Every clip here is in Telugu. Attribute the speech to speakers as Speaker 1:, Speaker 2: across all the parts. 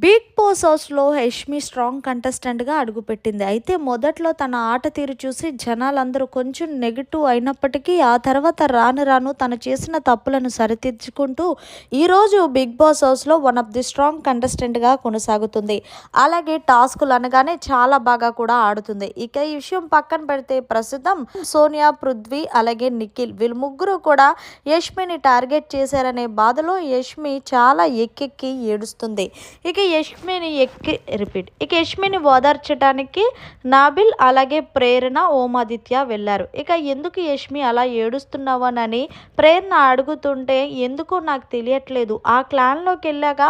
Speaker 1: Big boss హౌస్లో యష్మి స్ట్రాంగ్ కంటెస్టెంట్గా అడుగుపెట్టింది. అయితే మొదట్లో తన ఆట తీరు చూసి జనాలందరూ కొంచెం నెగిటివ్ అయినప్పటికీ ఆ తర్వాత రాను రాను తను చేసిన తప్పులను సరిదిద్దుకుంటూ ఈరోజు బిగ్ బాస్ హౌస్లో వన్ ఆఫ్ ది స్ట్రాంగ్ కంటెస్టెంట్గా కొనసాగుతుంది. అలాగే టాస్కులు అనగానే చాలా బాగా కూడా ఆడుతుంది. ఇక ఈ విషయం పక్కన పెడితే ప్రస్తుతం సోనియా పృథ్వీ అలాగే నిఖిల్ వీళ్ళు ముగ్గురు కూడా యష్మిని టార్గెట్ చేశారనే బాధలో యష్మి చాలా ఎక్కెక్కి ఏడుస్తుంది. ఇక యష్మిని ఎక్కి రిపీట్ ఇక యష్మిని ఓదార్చడానికి నాబిల్ అలాగే ప్రేరణ ఓమాదిత్య వెళ్ళారు. ఇక ఎందుకు యష్మి అలా ఏడుస్తున్నావనని ప్రేరణ అడుగుతుంటే ఎందుకో నాకు తెలియట్లేదు. ఆ క్లాన్లోకి వెళ్ళాక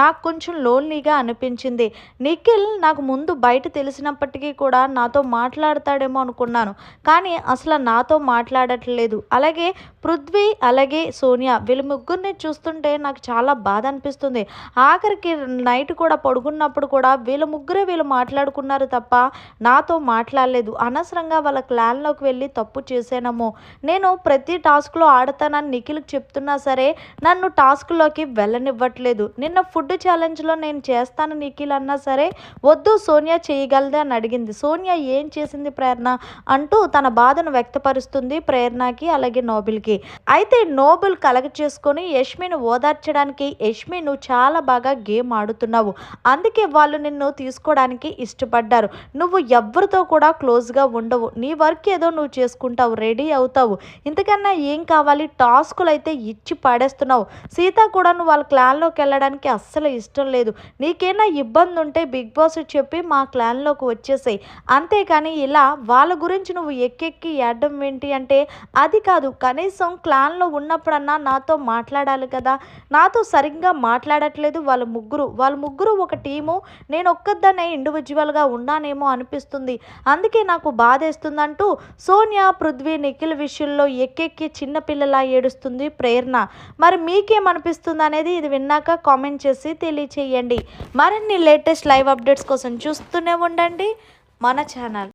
Speaker 1: నాకు కొంచెం లోన్లీగా అనిపించింది. నిఖిల్ నాకు ముందు బయట తెలిసినప్పటికీ కూడా నాతో మాట్లాడతాడేమో అనుకున్నాను. కానీ అసలు నాతో మాట్లాడట్లేదు. అలాగే పృథ్వీ అలాగే సోనియా వీళ్ళ ముగ్గురిని చూస్తుంటే నాకు చాలా బాధ అనిపిస్తుంది. ఆఖరికి నైట్ కూడా పడుకున్నప్పుడు కూడా వీళ్ళ ముగ్గురే వీళ్ళు మాట్లాడుకున్నారు తప్ప నాతో మాట్లాడలేదు. అనవసరంగా వాళ్ళ క్లాన్లోకి వెళ్ళి తప్పు చేశానేమో. నేను ప్రతి టాస్క్లో ఆడతానని నిఖిల్కి చెప్తున్నా సరే నన్ను టాస్క్లోకి వెళ్ళనివ్వట్లేదు. నిన్న ఫుడ్ ఛాలెంజ్లో నేను చేస్తాను నిఖిల్ అన్నా సరే వద్దు సోనియా చేయగలదే అని అడిగింది. సోనియా ఏం చేసింది ప్రేరణ? అంటూ తన బాధను వ్యక్తపరుస్తుంది ప్రేరణకి అలాగే నోబెల్కి. అయితే నోబెల్ కలెక్ట్ చేసుకొని యష్మిని ఓదార్చడానికి యష్మి నువ్వు చాలా బాగా గేమ్ ఆడుతున్నావు అందుకే వాళ్ళు నిన్ను తీసుకోవడానికి ఇష్టపడ్డారు. నువ్వు ఎవరితో కూడా క్లోజ్గా ఉండవు. నీ వర్క్ ఏదో నువ్వు చేసుకుంటావు రెడీ అవుతావు. ఇంతకన్నా ఏం కావాలి? టాస్కులు అయితే ఇచ్చి పాడేస్తున్నావు. సీత కూడా నువ్వు వాళ్ళ క్లాన్లోకి వెళ్ళడానికి అస్సలు ఇష్టం లేదు. నీకేనా ఇబ్బంది ఉంటే బిగ్ బాస్ చెప్పి మా క్లాన్లోకి వచ్చేసాయి. అంతేకాని ఇలా వాళ్ళ గురించి నువ్వు ఎక్కెక్కి ఏడడం ఏంటి అంటే అది కాదు. కనీసం క్లాన్లో ఉన్నప్పుడన్నా నాతో మాట్లాడాలి కదా? నాతో సరిగ్గా మాట్లాడట్లేదు వాళ్ళ ముగ్గురు. వాళ్ళు ముగ్గురు ఒక టీము నేను ఒక్కదాన్నే ఇండివిజువల్గా ఉన్నానేమో అనిపిస్తుంది. అందుకే నాకు బాధేస్తుందంటూ సోనియా పృథ్వీ నిఖిల్ విషయంలో ఎక్కెక్కి చిన్నపిల్లలా ఏడుస్తుంది ప్రేరణ. మరి మీకేమనిపిస్తుంది అనేది ఇది విన్నాక కామెంట్ చేసి తెలియచేయండి. మరిన్ని లేటెస్ట్ లైవ్ అప్డేట్స్ కోసం చూస్తూనే ఉండండి. మన ఛానల్.